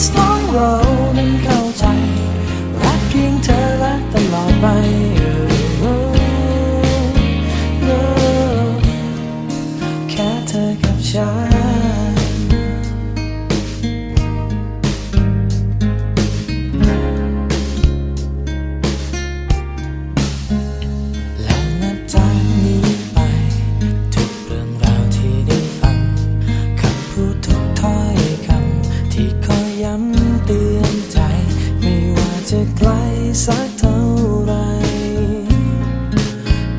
กที่ส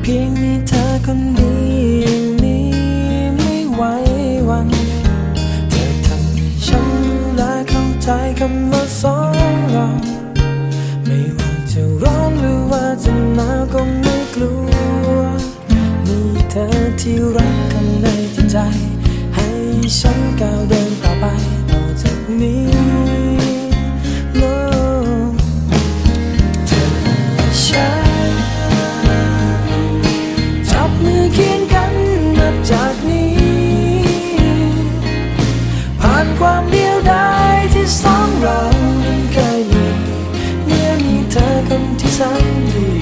เพียงมีเธอคนเดียวนี้ไม่ไหววัน เธอทำให้ฉันรู้และเข้าใจคำว่าสองเราไม่ว่าจะร้อนหรือว่าจะหนาวก็ไม่กลัว มีเธอที่รักกันในใจ ให้ฉันก้าวเดิน คน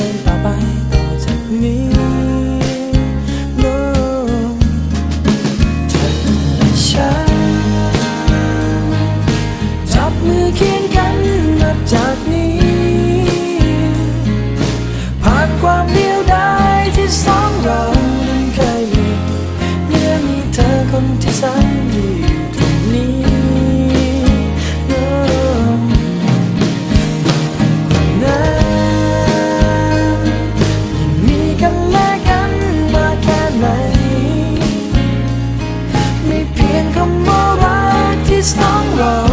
นต่ากนี้ think I'm alright, it's long road.